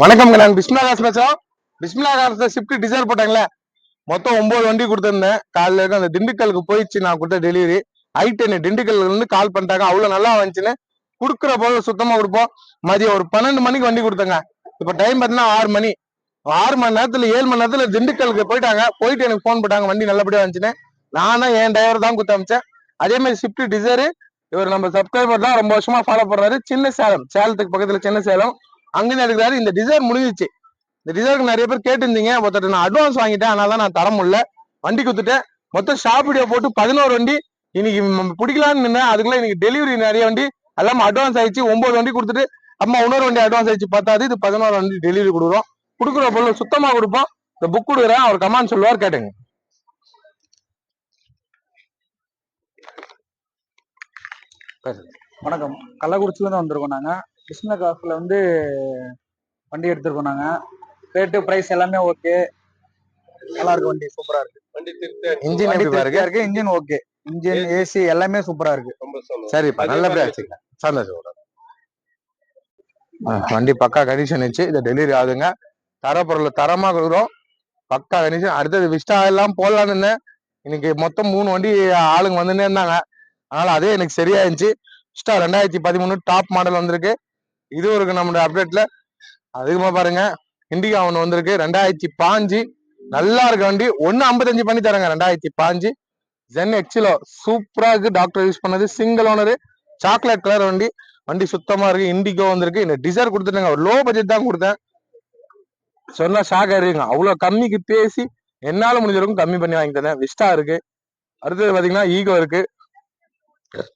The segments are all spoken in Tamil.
வணக்கம் நான் பிஸ்மிலா காசு பேசுறோம். பிஸ்மிலா காசு ஷிஃப்ட் டிசைர் போட்டாங்களே? மொத்தம் ஒன்பது வண்டி கொடுத்துருந்தேன். காலையில் இருந்து அந்த திண்டுக்கலுக்கு போயிடுச்சு நான் கொடுத்த டெலிவரி ஐ டென் திண்டுக்கல்ல இருந்து கால் பண்ணிட்டாங்க. அவ்வளவு நல்லா வந்துச்சுன்னு கொடுக்குற போல சுத்தமா கொடுப்போம். மதியம் ஒரு பன்னெண்டு மணிக்கு வண்டி கொடுத்தங்க. இப்ப டைம் பார்த்தீங்கன்னா ஆறு மணி. ஆறு மணி நேரத்துல ஏழு மணி நேரத்துல திண்டுக்கலுக்கு போயிட்டாங்க. போயிட்டு எனக்கு ஃபோன் போட்டாங்க. வண்டி நல்லபடியா வந்துச்சுன்னு. நானும் என் டிரைவர் தான் கொடுத்து அமைச்சேன். அதே மாதிரி ஷிஃப்ட் டிசைரு இவர் நம்ம சப்ஸ்கிரைபர் தான் ரொம்ப வருஷமா ஃபாலோ பண்றாரு. சின்ன சேலம். சேலத்துக்கு பக்கத்துல சின்ன சேலம். அங்கேயும் எடுக்கிறாரு. இந்த டிசைர் முடிஞ்சிச்சு. இந்த டிசைருக்கு நிறைய பேர் கேட்டிருந்தீங்க. ஒருத்தர் நான் அட்வான்ஸ் வாங்கிட்டேன். அதனால தான் நான் தர முடியல. வண்டி கொடுத்துட்டேன் மொத்தம் ஷாப் வீடியோ போட்டு பதினோரு வண்டி. இன்னைக்கு பிடிக்கலான்னு நின்று அதுக்குள்ள இன்னைக்கு டெலிவரி நிறைய வண்டி. எல்லாமே அட்வான்ஸ் ஆயிடுச்சு. ஒன்பது வண்டி கொடுத்துட்டு அம்மா இன்னொரு வண்டி அட்வான்ஸ் ஆயிடுச்சு. பத்தாது. இது பதினோரு வண்டி டெலிவரி கொடுக்குறோம். கொடுக்குற பொருள் சுத்தமாக கொடுப்போம். இந்த புக் கொடுக்குறேன். அவர் கமாண்ட் சொல்லுவார் கேட்டுங்க. வணக்கம். கள்ளக்குறிச்சிலேருந்து வந்திருக்கோம் நாங்கள் கிருஷ்ண காசுல வந்து வண்டி எடுத்திருக்கோம் நாங்கள் ரேட்டு ப்ரைஸ் எல்லாமே ஓகே நல்லா இருக்கு. வண்டி சூப்பரா இருக்கு. இன்ஜின் வண்டி எப்படி பாருங்க? இருக்கு இன்ஜின் ஓகே இன்ஜின் ஏசி எல்லாமே சூப்பரா இருக்கு. சரிப்பா நல்லபடியா வச்சுக்கலாம் சந்தோஷம் வண்டி பக்கா கண்டிஷன் வச்சு இதை டெலிவரி ஆகுதுங்க. தர பொருள் தரமா கொடுக்குறோம் பக்கா கண்டிஷன் அடுத்தது விஸ்டா எல்லாம் போடலான்னு இருந்தேன். இன்னைக்கு மொத்தம் மூணு வண்டி ஆளுங்க வந்துன்னே இருந்தாங்க. அதனால அதே எனக்கு சரியா இருந்துச்சு விஸ்டா ரெண்டாயிரத்தி பதிமூணு டாப் மாடல் வந்திருக்கு. இது இருக்கு நம்மளோட அப்டேட்ல அதிகமா பாருங்க. இண்டிகா ஒன்று வந்திருக்கு. ரெண்டாயிரத்தி பாஞ்சு. நல்லா இருக்க வண்டி. ஒன்னு ஐம்பத்தஞ்சு பண்ணி தரேங்க. ரெண்டாயிரத்தி பாஞ்சு. ஜென் எக்ஸிலோ சூப்பரா இருக்கு. டாக்டர் யூஸ் பண்ணது. சிங்கிள் ஓனரு சாக்லேட் கலர் வண்டி. வண்டி சுத்தமா இருக்கு. இண்டிகோ வந்திருக்கு. இந்த டிசைர் கொடுத்துட்டாங்க. ஒரு லோ பட்ஜெட் தான் கொடுத்தேன். சொன்னா ஷாக் ஆயிருங்க அவ்வளவு கம்மிக்கு பேசி என்னால முடிஞ்சிருக்கும் கம்மி பண்ணி வாங்கி தந்தேன். விஸ்டா இருக்கு. அடுத்தது பாத்தீங்கன்னா ஈகோ இருக்கு.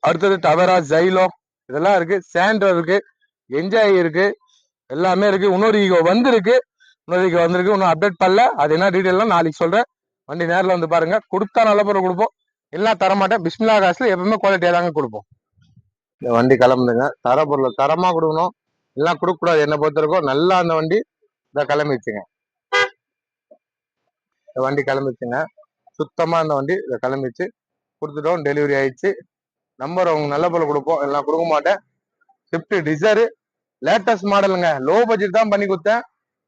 அடுத்தது டவரா ஜைலோ இதெல்லாம் இருக்கு. சாண்டோ இருக்கு. என்ஜாய் இருக்கு. எல்லாமே இருக்கு. இன்னொரு ஈகோ வந்திருக்கு. இன்னொரு ஈகோ வந்திருக்கு. இன்னும் அப்டேட் பண்ணல. அது என்ன டீட்டெயிலாம் நாளைக்கு சொல்றேன். வண்டி நேரில் வந்து பாருங்க. கொடுத்தா நல்ல பொருள் கொடுப்போம். எல்லாம் தரமாட்டேன். பிஸ்மிலா காசுல எப்பவுமே குவாலிட்டியா தாங்க கொடுப்போம். இந்த வண்டி கிளம்புதுங்க. தர பொருள் தரமா கொடுக்கணும். எல்லாம் கொடுக்க கூடாது என்ன நல்லா அந்த வண்டி இதை கிளம்பிச்சுங்க இந்த வண்டி கிளம்பிச்சுங்க சுத்தமா அந்த வண்டி இதை கிளம்பிச்சு கொடுத்துட்டோம். டெலிவரி ஆயிடுச்சு. நம்பர் அவங்க நல்ல பொருள் கொடுப்போம். எல்லாம் கொடுக்க மாட்டேன். ஸ்விஃப்ட் டிசைரு லேட்டஸ்ட் மாடலுங்க லோ பட்ஜெட் தான் பண்ணி கொடுத்தேன்.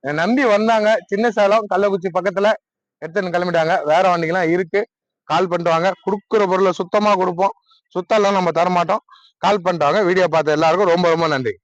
நம்பி வந்தாங்க. சின்ன சேலம் கள்ளக்குறிச்சி பக்கத்துல எடுத்துன்னு கிளம்பிட்டாங்க. வேற வண்டிகள்லாம் இருக்கு. கால் பண்ணிட்டு வாங்க கொடுக்குற பொருளை சுத்தமா கொடுப்போம். சுத்தம் எல்லாம் நம்ம தரமாட்டோம். கால் பண்ணிட்டு வாங்க வீடியோ பார்த்த எல்லாருக்கும் ரொம்ப ரொம்ப நன்றி.